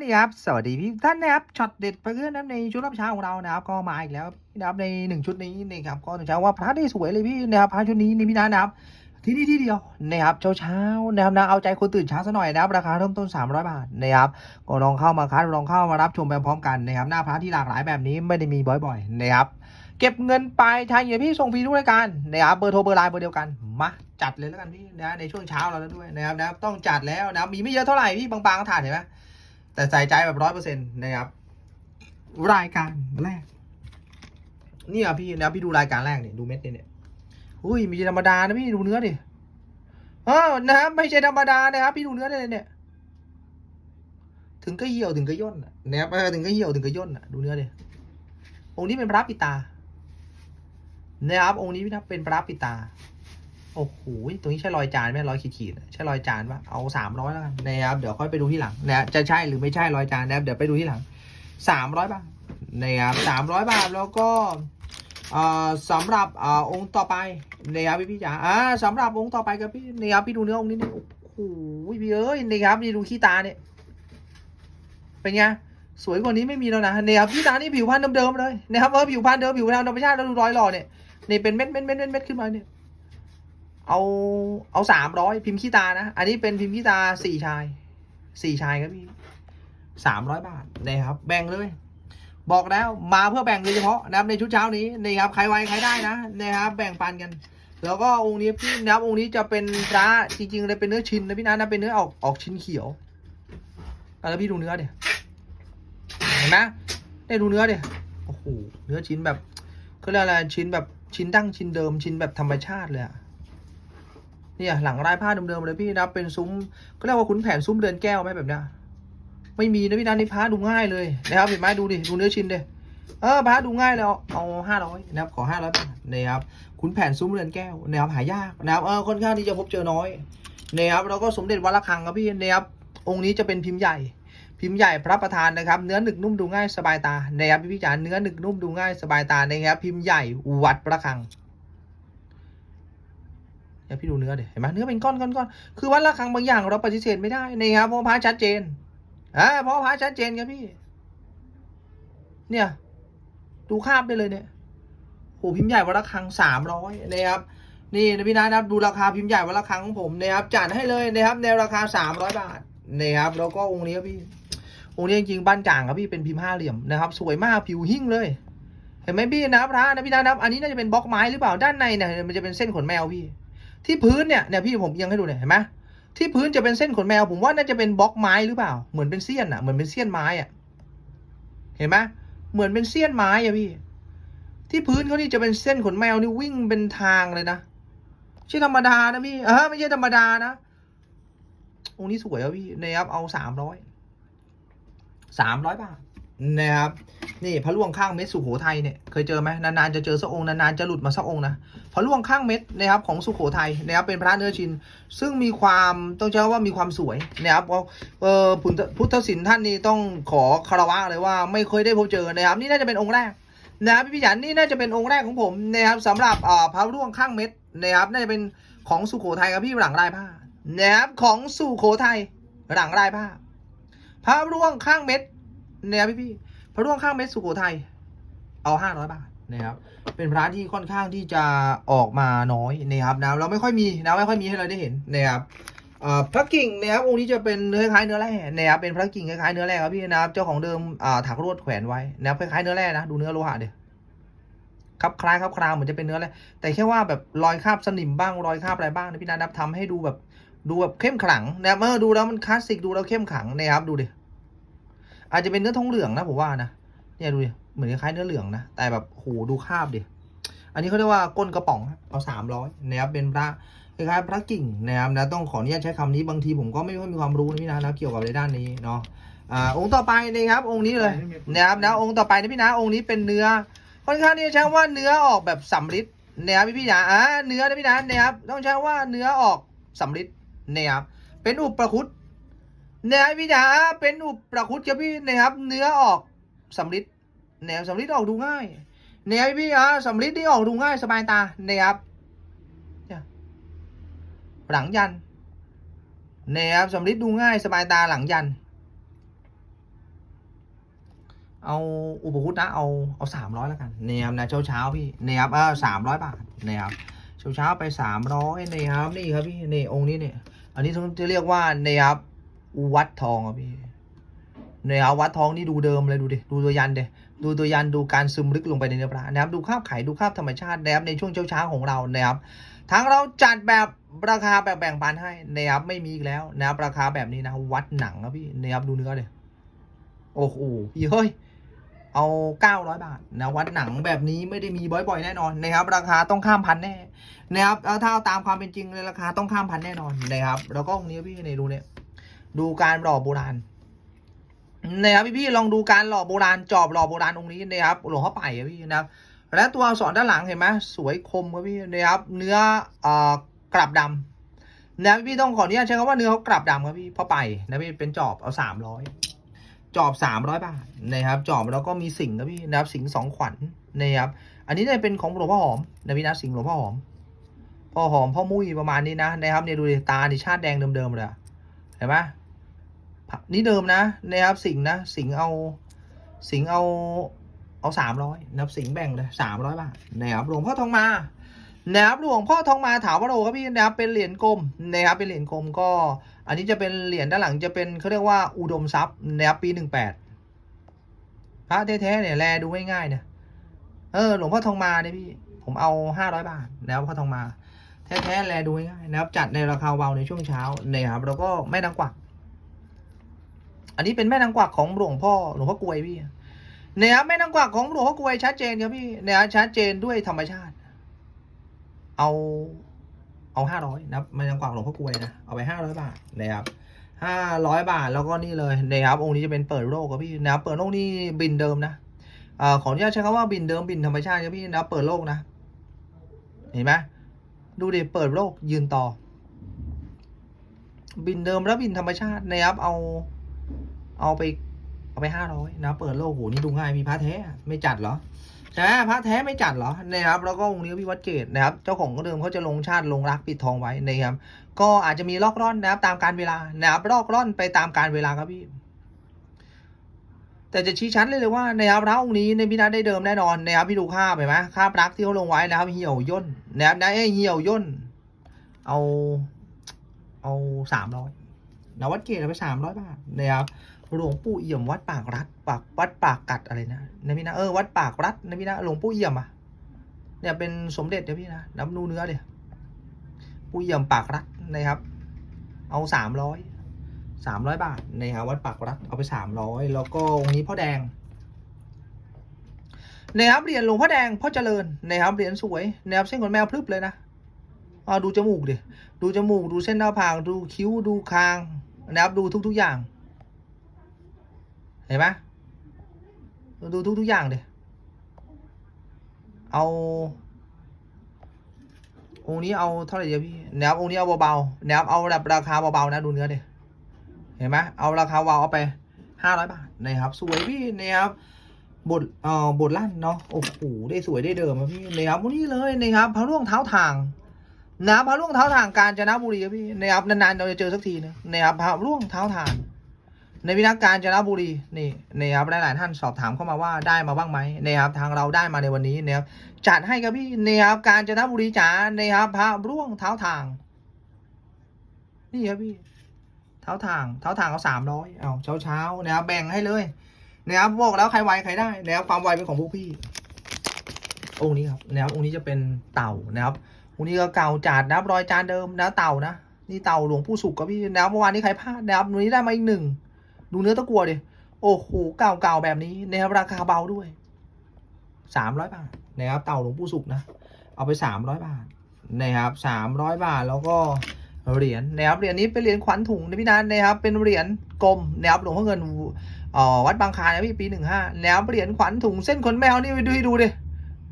นี่ครับ สวัสดีพี่ท่านนะครับ ช็อตเด็ดเพื่อนนะครับในชุดรับเช้าของเรานะครับ ก็มาอีกแล้วนะครับในหนึ่งชุดนี้นะครับ ก็ต้องใช้ว่าพระได้สวยเลยพี่นะครับพระชุดนี้นี่พี่นานะครับ ที่นี่ที่เดียวนะครับ เช้าเช้านะครับนะเอาใจคนตื่นเช้าซะหน่อยนะครับ ราคาเริ่มต้น 300 บาทนะครับ ก็ลองเข้ามาคัดลองเข้ามารับชมไปพร้อมกันนะครับ หน้าพระที่หลากหลายแบบนี้ไม่ได้มีบ่อยๆนะครับ เก็บเงินไปลายทางอย่างพี่ส่งฟรีทุกรายการนะครับ เบอร์โทรเบอร์ไลน์เบอร์เดียวกัน มาจัดเลยแล้วกันพี่นะในช่วงเช้าเราแล้วด้วยนะครับนะครับต้องจัดแล้วนะมีไม่เยอะเท่าไหร่พี่บางๆก็ถ่านเห็นไหม แต่ใส่ใจแบบร้อยเปอร์เซ็นต์นะครับ รายการแรก นี่ยพี่นะครับพี่ดูรายการแรกเนี่ยดูเม็ดเนี่ยเนี่ยอุ้ยมีธรรมดานะพี่ดูเนื้อดิเออนะครับไม่ใช่ธรรมดานะครับพี่ดูเนื้อเนี่ยเนี่ย ถึงก็เหี่ยวถึงก็ย่นอะนะครับเออถึงก็เหี่ยวถึงก็ย่นอะดูเนื้อดิองค์นี้เป็นพระปิตานะครับองค์นี้พี่นับเป็นพระปิตา โอ้โหตรงนี้ใช่รอยจานไหมรอยขีดๆใช่รอยจานปะเอาสามร้อยแล้วกันนะครับเดี๋ยวค่อยไปดูที่หลังนะจะใช่หรือไม่ใช่รอยจานนะครับเดี๋ยวไปดูที่หลังสามร้อยบาทนะครับสามร้อยบาทแล้วก็อ่าสำหรับอองค์ต่อไปนะครับพี่พี่จ๋าอ่าสำหรับองค์ต่อไปครับพี่นะครับพี่ดูเนื้อองค์นี้นี่โอ้โหพี่เอ้ยนะครับนี่ดูขี้ตาเนี่ยเป็นไงสวยกว่านี้ไม่มีแล้วนะนี่ยครับพี่ตานี่ผิวพรรณเดิมๆเลยนะครับเออผิวพรรณเดิมผิวพรรณธรรมชาติแล้วดูรอยหล่อเนี่ยนี่เป็นเม็ดเม็ดเม็ดเม็ดเม็ดขึ้นมาเนี่ย เอาเอาสามร้อยพิมพ์ขี้ตานะ อันนี้เป็นพิมพ์ขี้ตาสี่ชายสี่ชายครับพี่สามร้อยบาทนะครับ แบ่งเลย บอกแล้วมาเพื่อแบ่งโดยเฉพาะนะครับในชุดเช้านี้นี่ครับใครไวใครได้นะนะครับ แบ่งปันกัน แล้วก็องค์นี้พี่นะครับองค์นี้จะเป็นพระจริงๆเลยเป็นเนื้อชิ้นนะพี่นะนะเป็นเนื้อออกออกชิ้นเขียวแล้วพี่ดูเนื้อเดี๋ยเห็นไหมได้ดูเนื้อเดิโอ้โหเนื้อชิ้นแบบเขาเรียกอะไรชิ้นแบบชิ้นดั้งชิ้นเดิมชิ้นแบบธรรมชาติเลยอะ เนี่ยหลังลายผ้าเดิมๆเลยพี่นะเป็นซุ้มเขาเรียกว่าขุนแผนซุ้มเดือนแก้วไหมแบบเนี้ยไม่มีนะพี่นะนี่ผ้าดูง่ายเลยนะครับเห็นไหมดูดิดูเนื้อชิ้นเดิเออผ้าดูง่ายเลยเอาเอาห้าร้อยนะครับขอห้าร้อยบาทนะครับขุนแผนซุ้มเรือนแก้วนะครับหายากนะครับเออค่อนข้างที่จะพบเจอน้อยนะครับแล้วก็สมเด็จวัดระฆังครับพี่นะครับองค์นี้จะเป็นพิมพ์ใหญ่ พิมพ์ใหญ่พระประธานนะครับ เนื้อหนึกนุ่มดูง่ายสบายตานะครับพี่พี่จ๋าเนื้อหนึกนุ่มดูง่ายสบายตานะครับพิมพ์ใหญ่วัดประฆัง เนี่ยพี่ดูเนื้อเดี๋ยเห็นไหมเนื้อเป็นก้อนก้อนก้อนคือวัดระฆังบางอย่างเราปฏิเสธไม่ได้นะครับเพราะพระชัดเจนอ่าเพราะพระชัดเจนครับพี่ เนี่ย ดูคาบได้เลยเนี่ยโหพิมพ์ใหญ่วัดระฆังสามร้อยนะครับนี่นะพี่นะครับดูราคาพิมพ์ใหญ่วัดระฆังของผมนะครับจัดให้เลยนะครับในราคาสามร้อยบาทนะครับแล้วก็องค์นี้ครับพี่องค์นี้จริงๆบ้านจ่างครับพี่เป็นพิมพ์ห้าเหลี่ยมนะครับ สวยมากผิวหิ่งเลยเห็นไหมพี่นะพระนะพี่นะครับอันนี้น่าจะเป็นบล็อกไม้หรือเปล่าด้านในเนี่ยมันจะเป็นเส้นขนแมวพี่ ที่พื้นเนี่ยเนี่ยพี่ผมยังให้ดูเนี่ยเห็นไหมที่พื้นจะเป็นเส้นขนแมว ผมว่าน่าจะเป็นบล็อกไม้หรือเปล่า เหมือนเป็นเสี้ยนอะเหมือนเป็นเสี้ยนไม้อะเห็นไหมเหมือนเป็นเสี้ยนไม้อะพี่ ที่พื้นเขานี่จะเป็นเส้นขนแมวนี่วิ่งเป็นทางเลยนะไม่ใช่ธรรมดานะพี่เออไม่ใช่ธรรมดานะองค์นี้สวยอะพี่นะครับเอาสามร้อยสามร้อยบาท นะครับนี่พระล่วงข้างเม็ดสุโขทัยเนี่ยเคยเจอไหมนานๆจะเจอสักองค์นานๆจะหลุดมาสักองค์นะพระล่วงข้างเม็ดนะครับของสุโขทัยนะครับเป็นพระเนื้อชิน ซึ่งมีความต้องใช้ว่ามีความสวยนะครับเพราเออพุทธพุทธศิลป์ท่านนี้ต้องขอคารวะเลยว่าไม่เคยได้พบเจอนะครับนี่น่าจะเป็นองค์แรกนะครับพี่พิจันนี่น่าจะเป็นองค์แรกของผมนะครับสำหรับพระล่วงข้างเม็ดนะครับน่าจะเป็นของสุโขทัยครับพี่หลังลายผ้านะครับของสุโขทัยหลังลายผ้าพระร่วงข้างเม็ด นะครับพี่พี่พระร่วงข้างเม็ดสุโขทัยเอาห้าร้อยบาทนะครับเป็นพระที่ค่อนข้างที่จะออกมาน้อยนะครับนะเราไม่ค่อยมีนะไม่ค่อยมีให้เราได้เห็นนะครับพระกิ่งนะครับองค์นี้จะเป็นเนื้อคล้ายเนื้อแร่นะครับเป็นพระกิ่งคล้ายๆเนื้อแร่ครับพี่นะครับเจ้าของเดิมอ่าถักรวดแขวนไว้นะครับคล้ายๆเนื้อแร่นะดูเนื้อโลหะเดี๋ยครับคล้ายครับคราวเหมือนจะเป็นเนื้อแร่แต่แค่ว่าแบบรอยคราบสนิมบ้างรอยคราบอะไรบ้างนะพี่นัททำให้ดูแบบดูแบบเข้มขลังนะครับเมื่อดูแล้วมันคลาสสิกดูแล้วเข้มขลังนะครับดูดิ อาจจะเป็นเนื้อทองเหลืองนะผมว่านะเนี่ยดูดิเหมือนคล้ายเนื้อเหลืองนะแต่แบบโหดูคาบดิอันนี้เขาเรียกว่าก้นกระป๋องครับเอาสามร้อยนะครับเป็นพระคล้ายๆพระกิ่งนะครับนะต้องขออนุญาตใช้คำนี้บางทีผมก็ไม่ค่อยมีความรู้นะพี่นะนะเกี่ยวกับในด้านนี้เนาะอ่าองค์ต่อไปนะครับ องค์นี้เลยนะครับนะองค์ต่อไปนะพี่นะองค์นี้เป็นเนื้อค่อนข้างที่จะใช้ว่าเนื้อออกแบบสำริดนะครับพี่พี่จ๋าอ่าเนื้อนะพี่นะนะครับต้องใช้ว่าเนื้อออกสำริดนะครับเป็นอุปประคุต นะครับพี่จ๋าเป็นอุปประคุตครับพี่นะครับเนื้อออกสำริดนะครับสำริดออกดูง่ายนะครับพี่อ่าสำริดนี่ออกดูง่ายสบายตานะครับหลังยันนะครับสำริดดูง่ายสบายตาหลังยัน เอาอุปคุตนะเอาเอาสามร้อยแล้วกันเนี่ยครับนะเช้าเช้าพี่เนี่ยครับเออสามร้อยบาทเนี่ยครับเช้าเช้าไปสามร้อยเนี่ยครับนี่ครับพี่นี่องค์นี้เนี่ยอันนี้ต้องจะเรียกว่าเนี่ยครับ วัดทองครับพี่เนี่ยครับวัดทองนี่ดูเดิมเลยดูดิดูตัวยันเดดูตัวยันดูการซึมลึกลงไปในเนื้อพระนะครับดูคาบไข่ดูคาบธรรมชาตินะครับในช่วงเช้าเช้าของเรานะครับทั้งเราจัดแบบราคาแบบแบ่งปันให้นะครับไม่มีอีกแล้วนะครับราคาแบบนี้นะวัดหนังครับพี่นะครับดูเนื้อเดโอ้โหพี่เฮ้ยเอาเก้าร้อยบาทนะวัดหนังแบบนี้ไม่ได้มีบ่อยๆแน่นอนนะครับ ราคาต้องข้ามพันแน่นะครับถ้าเอาตามความเป็นจริงเลยราคาต้องข้ามพันแน่นอนนะครับ แล้วก็องค์นี้พี่เนี่ยดูเนี่ย ดูการหล่อโบราณนะครับพี่ๆลองดูการหล่อโบราณจอบหล่อโบราณองค์นี้นะครับหลวงพ่อไปอะพี่นะครับ และตัวอักษรด้านหลังเห็นไหมสวยคมครับพี่นะครับ เนื้ออ่อกลับดำนะพี่ต้องขออนุญาตใช้คำว่าเนื้อเขากลับดำครับพี่พอไปนะพี่เป็นจอบเอาสามร้อยจอบสามร้อยบาทนะครับ จอบแล้วก็มีสิงครับพี่นะครับสิงสองขวัญนะครับ อันนี้เนี่ยเป็นของหลวงพ่อหอมนะพี่นะสิงหลวงพ่อหอมพ่อหอมพ่อมุ้ยประมาณนี้นะนะครับเนี่ยดูดิตาดิชาติแดงเดิมๆเลยเห็นไหม นี่เดิมนะนะครับสิงนะ สิงเอาสิงเอาเอาสามร้อยนะครับสิงแบ่งเลยสามร้อยบาทนะครับหลวงพ่อทองมานะครับหลวงพ่อทองมาถาวโรครับพี่นะครับเป็นเหรียญกลมนะครับเป็นเหรียญกลมก็ อันนี้จะเป็นเหรียญด้านหลังจะเป็นเขาเรียกว่าอุดมทรัพย์นะครับปีหนึ่งแปดพระแท้ๆเนี่ยแลดูง่ายๆเนี่ยเออหลวงพ่อทองมาเนี่ยพี่ผมเอาห้าร้อยบาทนะครับพ่อทองมาแท้ๆแลดูง่ายๆนะครับจัดในราคาเบาในช่วงเช้านะครับแล้วก็แม่นางกวัก นนี้เป็นแม่นางกวักของหลวงพ่อหลวงพ่อกลวยพี่เนะครับแม่นางกวักของหลวงพ่อกลวยชัดเจนครับพี่เนะครับชัดเจนด้วยธรรมชาติ เอาเอาห้าร้อยนะแม่นางกวักหลวงพ่อกลวยนะเอาไปห้าร้อยบาทนะครับห้าร้อยบาทแล้วก็นี่เลยนะครับองค์นี้จะเป็นเปิดโลกครับพี่นะเปิดโลกนี่บินเดิมนะอขออนุญาตใช้คำว่าบินเดิมบินธรรมชาติครับพี่นะเปิดโลกนะเห็นไหมดูดิเปิดโลกยืนต่อ บินเดิมแล้วบินธรรมชาตินะครับเอา เอาไปเอาไปห้าร้อยนะเปิดโลกโหนี่ดูง่ายมีพระแท้ไม่จัดเหรอใช่ไหมพระแท้ไม่จัดเหรอนะครับแล้วก็องค์นี้พี่วัดเกตนะครับ เจ้าของก็เดิมเขาจะลงชาติลงรักปิดทองไว้นะครับ ก็อาจจะมีลอกร่อนนะครับ ตามการเวลานะครับลอกร่อนไปตามการเวลาครับพี่ แต่จะชี้ชัดเลยเลยว่านะครับพระองค์นี้ในพินาได้เดิมแน่นอนนะครับพี่ดูค่าพเห็นไหมค่าปลักที่เขาลงไว้นะครับเหี่ยวย่นนะครับนะเอ้เหี่ยวย่น เอา เอาสามร้อยนะวัดเกตเอาไปสามร้อยบาทนะครับ หลวงปู่เอี่ยมวัดปากรัดปากวัดปากกัดอะไรนะนะพี่นะเออวัดปากรัดนะพี่นะหลวงปู่เอี่ยมอะเนี่ยเป็นสมเด็จนะพี่นะน้ำนูเนื้อเดียปู่เอี่ยมปากรัดนะครับ เอาสามร้อยสามร้อยบาทนะครับวัดปากรัดเอาไปสามร้อยแล้วก็องค์นี้พ่อแดงนะครับเหรียญหลวงพ่อแดงพ่อเจริญนะครับเหรียญสวยนะครับเส้นขนแมวพลึบเลยนะเอาดูจมูกดิดูจมูกดูเส้นหน้าผากดูคิ้วดูคางนะครับดูทุกๆอย่าง ห็นไหมดูทุกทุกๆอย่างเดิเอาองค์นี้เอาเท่าไหร่เดียวพี่แนะครับองค์นี้เอาเบาๆแนะครับเอาแบบราคาเบาๆนะดูเนื้อเดิเห็นไหมเอาราคาเบาเอาไปห้าร้อยบาทนะครับสวยพี่นะครับบทเอ่อบทลั่นเนาะโอ้โหได้สวยได้เดิมอะพี่นะครับวันนี้เลยนะครับพระร่วงเท้าทางนะครับพระร่วงเท้าทางกาญจนบุรีครับพี่นะครับนานๆเราจะเจอสักทีนะนะครับพระร่วงเท้าทาง ในวินักการจนบุรีนี่นะครับหลายๆท่านสอบถามเข้ามาว่าได้มาบ้างไหมนะครับทางเราได้มาในวันนี้นะครับจัดให้ครับพี่นะครับการจนบุรีจ๋านะครับพระร่วงเท้าทาง นี่ครับพี่เท้าทางเท้าทางเอาสามร้อยเอาเช้าเช้านะครับแบ่งให้เลยนะครับบอกแล้วใครไวใครได้นะครับความไวเป็นของพวกพี่ องค์นี้ครับนะครับองค์นี้จะเป็นเต่านะครับองค์นี้ก็เก่าจัดนะครับรอยจานเดิมนะเต่านะนี่เต่าหลวงปู่สุขครับพี่นะครับเมื่อวานนี้ใครพลาดนะครับวันนี้ได้มาอีกหนึ่ง ดูเนื้อตะกัวดิ โอ้โห เก่าๆแบบนี้นะครับราคาเบาด้วยสามร้อยบาทนะครับ เต่าหลวงปู่สุกนะ เอาไปสามร้อยบาทนะครับสามร้อยบาทแล้วก็เหรียญนะครับ เหรียญนี้เป็นเหรียญขวัญถุงนะพี่นันนะครับ เป็นเหรียญกลมนะครับหลวงพ่อเงินวัดบางคานะพี่ปีหนึ่งห้านะครับเหรียญขวัญถุงเส้นขนแมวนี่ไปดูให้ดูดิ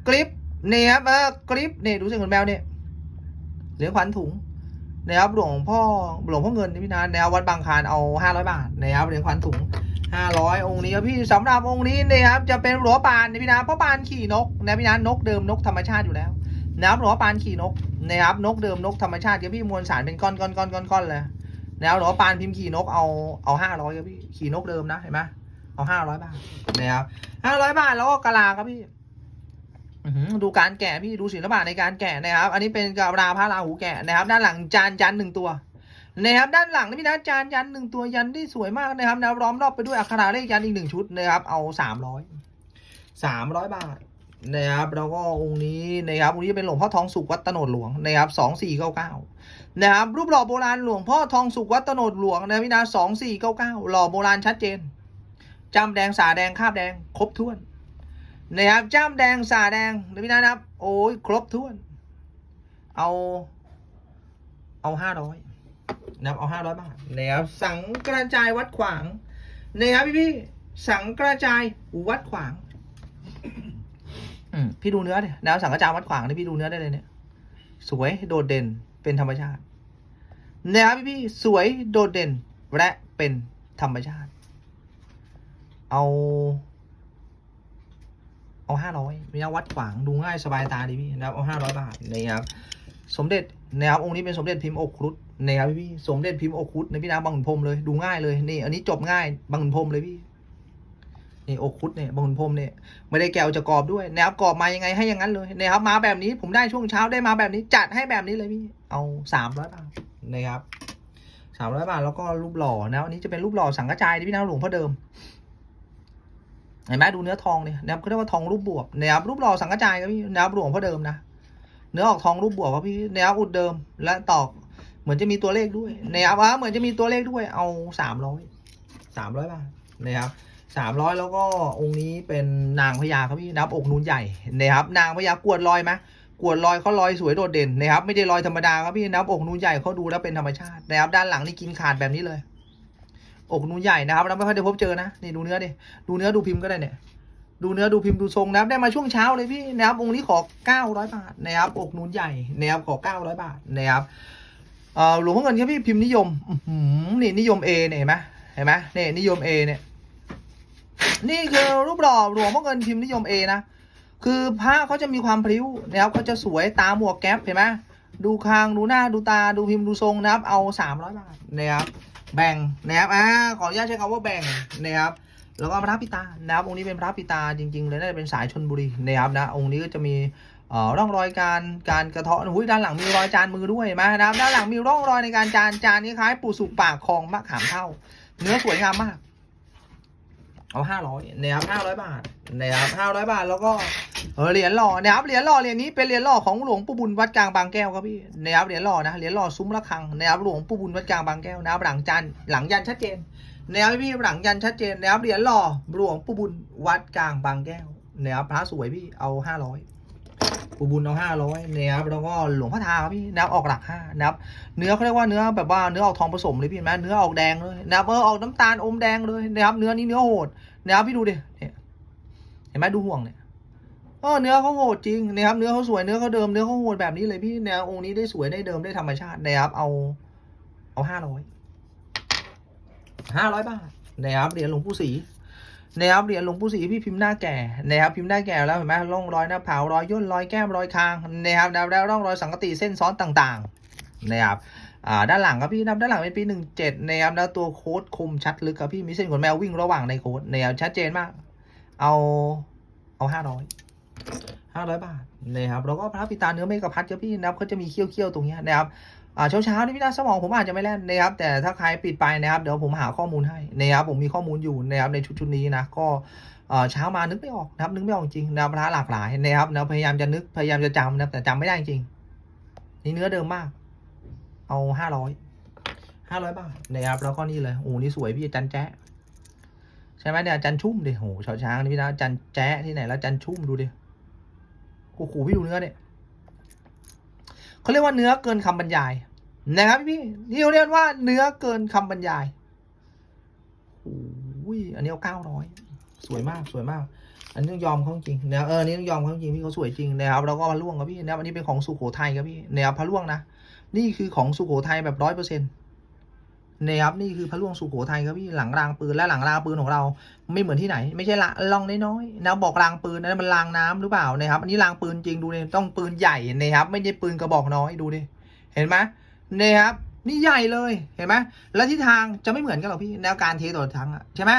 กริปนี่ครับเออกริปนี่ดูเส้นขนแมวเนี่ยเหรียญขวัญถุง นะครับหลวงพ่อหลวงพ่อเงินนี่พี่นาแนววัดบางคานเอาห้าร้อยบาทนะครับเหรียญขวัญถุงห้าร้อยองค์นี้ครับพี่สำหรับองค์นี้นะครับจะเป็นหลวงปานนะพี่นาเพราะปานขี่นกนะพี่นานกเดิมนกธรรมชาติอยู่แล้วนะครับหลวงปานขี่นกนะครับนกเดิมนกธรรมชาติครับพี่มวลสารเป็นก้อนก้อนก้อนก้อนก้อนเลยนะครับหลวงปานพิมพ์ขี่นกเอาเอาห้าร้อยครับพี่ขี่นกเดิมนะเห็นไหมเอาห้าร้อยบาทนะครับห้าร้อยบาทแล้วก็กะลาครับพี่ ดูการแกะพี่ดูศิลปะในการแกะนะครับ อันนี้เป็นกะลาพระราหูแกะนะครับ ด้านหลังจานยันหนึ่งตัวนะครับด้านหลังนี่พี่นะจานยันหนึ่งตัวยันที่สวยมากนะครับแล้วล้อมรอบไปด้วยอักขระเลขยันอีกหนึ่งชุดนะครับเอาสามร้อยสามร้อยบาทนะครับแล้วก็องค์นี้นะครับองค์นี้เป็นหลวงพ่อทองสุกวัดตโนดหลวงนะครับสองสี่เก้าเก้านะครับรูปหล่อโบราณหลวงพ่อทองสุกวัดตโนดหลวงนะพี่นะสองสี่เก้าเก้าหล่อโบราณชัดเจนจำแดงสาแดงคาบแดงครบถ้วน นะครับจ้ามแดงสาแดงนะพี่นะครับ โอ้ยครบถ้วน เอา เอาห้าร้อยนะครับเอาห้าร้อยบาทนะครับสังกระจายวัดขวางนะครับพี่พี่สังกระจายวัดขวางอืมพี่ดูเนื้อเนี่ยนะครับสังกระจายวัดขวางนี่พี่ดูเนื้อได้เลยเนี่ย สวยโดดเด่นเป็นธรรมชาตินะครับพี่พี่สวยโดดเด่นและเป็นธรรมชาติ เอา เอาห้าร้อยมีนะวัดขวางดูง่ายสบายตาดีพี่นะครับเอาห้าร้อยบาทนะครับสมเด็จนะครับองค์นี้เป็นสมเด็จพิมพ์อกครุฑนะครับพี่พี่สมเด็จพิมพ์อกครุฑนะพี่นะบางขุนพรมเลยดูง่ายเลยนี่อันนี้จบง่ายบางขุนพรมเลยพี่นี่อกครุฑเนี่ยบางขุนพรมเนี่ยไม่ได้แกวจะกรอบด้วยนะครับกรอบมายังไงให้อย่างนั้นเลยนะครับมาแบบนี้ผมได้ช่วงเช้าได้มาแบบนี้จัดให้แบบนี้เลยพี่เอาสามร้อยบาทนะครับสามร้อยบาทแล้วก็รูปหล่อนะอันนี้จะเป็นรูปหล่อสังกระจายที่พี่นะหลวงพ่อเดิม เห็นไหมดูเนื้อทองเนี่ยนะครับเขาเรียกว่าทองรูปบวบนะครับรูปหล่อสังกระจายครับพี่นะครับหลวงพ่อเดิมนะเนื้อออกทองรูปบวบครับพี่นะครับอุดเดิมและตอกเหมือนจะมีตัวเลขด้วยนะครับว่าเหมือนจะมีตัวเลขด้วยเอาสามร้อยสามร้อยบาทนะครับสามร้อยแล้วก็องค์นี้เป็นนางพญาครับพี่นับอกนูนใหญ่นะครับนางพญากวดลอยไหมกวดลอยเขาลอยสวยโดดเด่นนะครับ ไม่ได้ลอยธรรมดาครับพี่นับอกนูนใหญ่เขาดูแล้วเป็นธรรมชาตินะครับด้านหลังนี่กินขาดแบบนี้เลย อกนูนใหญ่นะครับเราไม่ค่อยได้พบเจอนะนี่ดูเนื้อดิดูเนื้อดูพิมพ์ก็ได้เนี่ยดูเนื้อดูพิมพ์ดูทรงนะครับได้มาช่วงเช้าเลยพี่นะครับองค์นี้ขอ 900 บาทนะครับอกนูนใหญ่นะครับขอ 900 บาทนะครับหลวงพ่อเงินครับพี่พิมพ์นิยมนี่นิยม A เนี่ยเห็นไหมเห็นไหมนี่นิยม A เนี่ยนี่คือรูปหล่อหลวงพ่อเงินพิมพ์นิยม A นะคือพระเขาจะมีความพริ้วนะครับเขาจะสวยตาหมวกแก๊ปเห็นไหมดูคางดูหน้าดูตาดูพิมพ์ดูทรงนะครับเอา 300 บาทนะครับ แบ่งนะครับอ่าขออนุญาตใช้คำว่าแบ่งนะครับแล้วก็พระปิตานะครับองค์นี้เป็นพระปิตาจริงๆเลยน่าจะเป็นสายชนบุรีนะครับนะองค์นี้ก็จะมีอ่ร่องรอยการการกระเทาะหุ้ยด้านหลังมีรอยจานมือด้วยเห็นไหมนะครับด้านหลังมีร่องรอยในการจานจานนี้คล้ายปูสุกปากคลองมะขามเท่า เนื้อสวยงามมาก เอาห้าร้อยนะครับห้าร้อยบาทนะครับห้าร้อยบาทแล้วก็เหรียญหล่อนะครับเหรียญหล่อเหรียญนี้เป็นเหรียญหล่อของหลวงปู่บุญวัดกลางบางแก้วครับพี่นะครับเหรียญหล่อนะเหรียญหล่อซุ้มระฆังนะครับหลวงปู่บุญวัดกลางบางแก้วนะครับหลังจานหลังยันชัดเจนแนวพี่หลังยันชัดเจนแนวเหรียญหล่อหลวงปู่บุญวัดกลางบางแก้วแนวพระสวยพี่เอาห้าร้อย ปูบุญเอาห้าร้อยแนวแล้วก็หลวงพ่อทาครับพี่แนวออกหลักห้านะครับ เนื้อเขาเรียกว่าเนื้อแบบว่าเนื้อออกทองผสมเลยพี่เห็นไหมเนื้อออกแดงเลยนะครับเออออกน้ำตาลอมแดงเลยนะครับเนื้อนี้เนื้อโหดนะครับพี่ดูดิเนี่ยเห็นไหมดูห่วงเนี่ยเออเนื้อเขาโหดจริงนะครับเนื้อเขาสวยเนื้อเขาเดิมเนื้อเขาโหดแบบนี้เลยพี่แนวองค์นี้ได้สวยได้เดิมได้ธรรมชาตินะครับเอา เอาห้าร้อยห้าร้อยบาทนะครับเหรียญหลวงปู่ศรี นะครับเหรียญหลวงปู่ศรีพี่พิมพ์หน้าแก่นะครับพิมพ์หน้าแก่แล้วเห็นไหมร่องรอยหน้าผารอยย่นรอยแก้มรอยคางนะครับแล้วแล้วร่องรอยสังกติเส้นซ้อนต่างๆนะครับอ่าด้านหลังครับพี่นับด้านหลังเป็นปีหนึ่งเจ็ดนะครับแล้วตัวโค้ดคมชัดลึกครับพี่มีเส้นขนแมววิ่งระหว่างในโค้ดนะครับชัดเจนมาก เอาเอาห้าร้อยห้าร้อยบาทนะครับแล้วก็พระปิตาเนื้อเมฆพัดครับพี่นะครับเขาจะมีเขี้ยวๆตรงนี้นะครับ เช้าเช้านี่พี่นาสมองผมอาจจะไม่แล่นนะครับ แต่ถ้าใครปิดไปนะครับเดี๋ยวผมหาข้อมูลให้นะครับผมมีข้อมูลอยู่นะครับในชุดชุดนี้นะก็เอ่อเช้ามานึกไม่ออกนะครับนึกไม่ออกจริงนะพระหลากหลายนะครับนะพยายามจะนึกพยายามจะจำนะแต่จำไม่ได้จริงนี่เนื้อเดิมมาก เอาห้าร้อยห้าร้อยบาทนะครับแล้วก็นี่เลยโอ้นี่สวยพี่จันแจ๊ะใช่ไหมเนี่ยจันชุ่มดิโหเช้าช้างนี่พี่นะอาจันแจ๊ะที่ไหนแล้วจันชุ่มดูดิโอ้โหพี่ดูเนื้อเนี่ย เขาเรียกว่าเนื้อเกินคำบรรยาย นะครับพี่นี่เขาเรียกว่าเนื้อเกินคำบรรยายโอ้ยอันนี้เอาเก้าร้อยสวยมากสวยมาก อันนี้ต้องยอมเขาจริงนะเอออันนี้ต้องยอมเขาจริงพี่เขาสวยจริงนะครับแล้วก็พระล่วงครับพี่นะครับอันนี้เป็นของสุโขทัยครับพี่นะครับพระล่วงนะนี่คือของสุโขทัยแบบร้อยเปอร์เซ็นต์ นะครับนี่คือพระล่วงสุโขทัยครับพี่หลังรางปืนและหลังรางปืนของเรา ไม่เหมือนที่ไหน ไม่ใช่ละลองน้อยๆนะบอกรางปืนนะมันรางน้ำหรือเปล่านะครับอันนี้รางปืนจริงดูเนี่ยต้องปืนใหญ่นะครับ ไม่ใช่ปืนกระบอกน้อยดูดิเห็นไหมเนี่ยครับนี่ใหญ่เลยเห็นไหมแล้วทิศทางจะไม่เหมือนกันหรอกพี่แนวการเทต่อทางอะใช่ไหม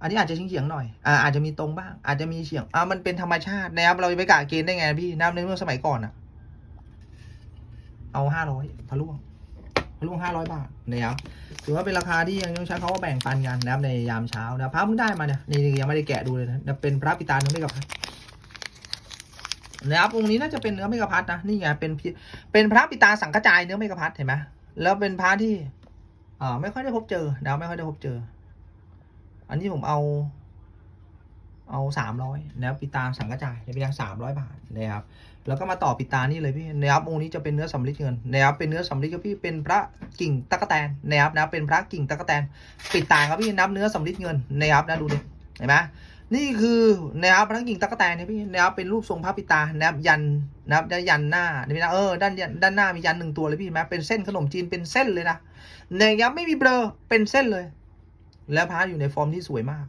อันนี้อาจจะเฉียงๆหน่อยอ่าอาจจะมีตรงบ้าง อาจจะมีเฉียงอ่ามันเป็นธรรมชาตินะครับเราจะไปกะเกณฑ์ได้ไงพี่น้ำในเมื่อสมัยก่อนอะเอาห้าร้อยพะล่วง ล่วงห้าร้อยบาทนะครับถือว่าเป็นราคาที่ยังต้องใช้คำว่าแบ่งปันกันนะครับในยามเช้านะพระเพิ่งได้มาเนี่ยนี่ยังไม่ได้แกะดูเลยนะเป็นพระปิตาเนื้อไม่กับพัดนะครับองค์นี้น่าจะเป็นเนื้อไม่กับพัดนะนี่ไงเป็นเป็นพระปิตาสังกจายเนื้อไม่กับพัดเห็นไหมแล้วเป็นพระที่อ่าไม่ค่อยได้พบเจอนะไม่ค่อยได้พบเจอ อันนี้ผมเอา เอาสามร้อยนะครับปิดตาสังกระจายในปิดตาสามร้อยบาทนะครับแล้วก็มาต่อปิดตานี่เลยพี่นะครับองค์นี้จะเป็นเนื้อสำริดเงินนะครับเป็นเนื้อสำริดครับพี่เป็นพระกิ่งตะกแตนนะครับนะเป็นพระกิ่งตะกแตนปิดตาครับพี่นับเนื้อสำริดเงินนะครับนะดูดิเห็นไหมนี่คือนะครับพระกิ่งตะกแตนนี่พี่นะครับเป็นรูปทรงพระปิดตานะครับยันนะครับด้ยันหน้านี่นะเออด้านด้านหน้ามียันหนึ่งตัวเลยพี่เห็นไหมเป็นเส้นขนมจีนเป็นเส้นเลยนะนะครับไม่มีเบลอเป็นเส้นเลย แล้วพระอยู่ในฟอร์มที่สวยมาก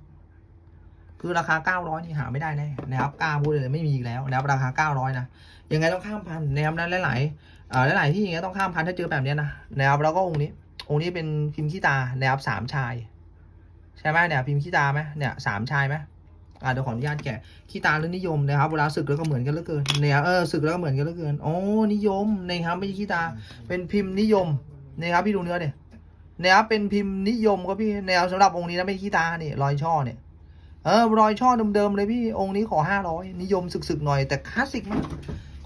คือราคา 900 นี่หาไม่ได้แน่นะครับกล้าพูดเลยไม่มีอีกแล้วนะครับราคา 900 นะยังไงต้องข้ามพันนะครับนั้นหลายๆเอ่อหลายๆที่ย่างเงี้ยต้องข้ามพันถ้าเจอแบบนี้นะนะครับแล้วก็องค์นี้ องค์นี้เป็นพิมพ์ขี้ตานะครับสามชายใช่ไหมเนี่ยพิมพ์ขี้ตาไหมเนี่ยสามชายไหมอ่าเดี๋ยวขออนุญาตแกะขี้ตาหรือนิยมนะครับเวลาศึกแล้วก็เหมือนกันเหลือเกินเนี่ยเออศึกแล้วก็เหมือนกันเหลือเกินโอ้นิยมนะครับไม่ใช่ขี้ตาเป็นพิมพ์นิยมนะครับพี่ดูเนื้อเนี่ยนะครับเป็นพิมพ์นิยมครับพี่แนวสำหรับองค์นี้นะไม่ขี้ตาเนี่ยรอยช่อเนี่ย เออรอยช่อเดิมๆเลยพี่องค์นี้ขอห้าร้อยนิยมสึกๆหน่อยแต่คลาสสิกมาก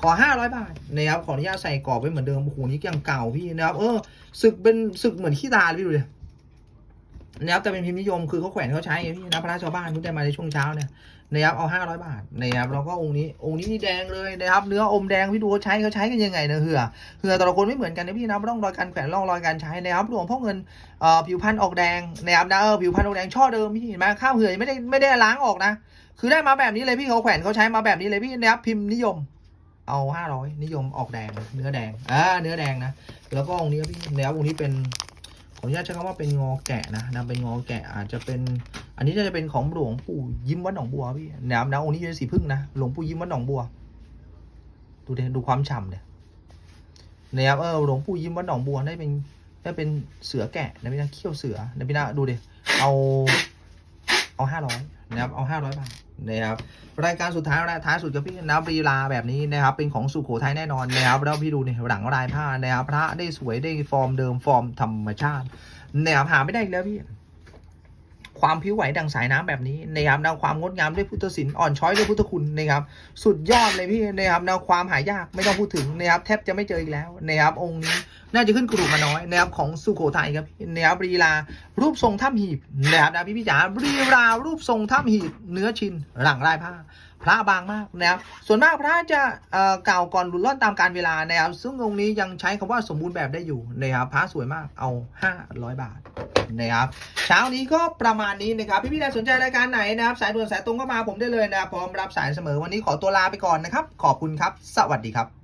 ขอห้าร้อยบาทนะครับขออนุญาตใส่กรอบไว้เหมือนเดิมโอ้โหนี้ยังเก่าพี่นะครับเออสึกเป็นสึกเหมือนขี้ตาเลยพี่ดูเลย นะครับแต่เป็นพิมพ์นิยมคือเขาแขวนเขาใช้ไงพี่นะพระราชาวบ้านเพิ่งได้มาในช่วงเช้าเนี่ยนะครับเอาห้าร้อยบาทนะครับแล้วก็องค์นี้องค์นี้นี่แดงเลยนะครับเนื้ออมแดงพี่ดูเขาใช้เขาใช้กันยังไงนะเหือเหือแต่ละคนไม่เหมือนกันนะพี่นะร่องรอยการแขวนร่องรอยการใช้นะครับหลวงพ่อเงินเอ่อผิวพันธุ์ออกแดงนะครับนะเออผิวพันธุ์ออกแดงช่อเดิมพี่เห็นไหมข้าวเหือยไม่ได้ไม่ได้ล้างออกนะ คือได้มาแบบนี้เลยพี่เขาแขวนเขาใช้มาแบบนี้เลยพี่นะครับพิมพ์นิยมเอาห้าร้อยนิยมออกแดงเนื้อแดงอ่าเนื้อแดงนะแล้วก็องค์นี้พี่นะครับองค์นี้เป็น ขออนุญาตใช้คำว่าเป็นงอแกะนะนะเป็นงอแกะอาจจะเป็น อันนี้จะเป็นของหลวงปู่ยิ้มวัดหนองบัวพี่น้ำนะองค์นี้อยู่ในสีพึ่งนะหลวงปู่ยิ้มวัดหนองบัว ดูดิดูความฉ่ำเนี่ยนะครับเออหลวงปู่ยิ้มวัดหนองบัวได้เป็นได้เป็นเสือแกะนะพี่นะเขี้ยวเสือนะพี่นะดูเดเอา เอาห้าร้อยนะครับเอาห้าร้อยบาทนะครับรายการสุดท้ายและท้ายสุดกับพี่นะรีลาแบบนี้นะครับ เป็นของสุโขทัยแน่นอนนะครับแล้วพี่ดูนี่หลังลายผ้านะครับพระได้สวยได้ฟอร์มเดิมฟอร์มธรรมชาตินะครับหาไม่ได้อีกแล้วพี่ ความผิวไหวดังสายน้ำแบบนี้นะครับแนวความงดงามด้วยพุทธศิลป์อ่อนช้อยด้วยพุทธคุณนะครับ สุดยอดเลยพี่นะครับแนวความหายากไม่ต้องพูดถึงนะครับแทบจะไม่เจออีกแล้วนะครับองค์นี้น่าจะขึ้นกรุมาน้อยนะครับของสุโขทัยครับนะครับรีลา รูปทรงถ้ำหีบนะครับนะพี่พี่จ๋ารีลารูปทรงถ้ำหีบเนื้อชินหลังลายผ้า พระบางมากนะครับส่วนมากพระจะเก่าก่อนหลุดล่อนตามการเวลานะครับซึ่งองค์นี้ยังใช้คำว่าสมบูรณ์แบบได้อยู่นะครับพระสวยมากเอา 500 บาทนะครับเช้านี้ก็ประมาณนี้นะครับพี่พี่ใดสนใจรายการไหนนะครับสายด่วนสายตรงก็มาผมได้เลยนะครับพร้อมรับสายเสมอวันนี้ขอตัวลาไปก่อนนะครับ ขอบคุณครับ สวัสดีครับ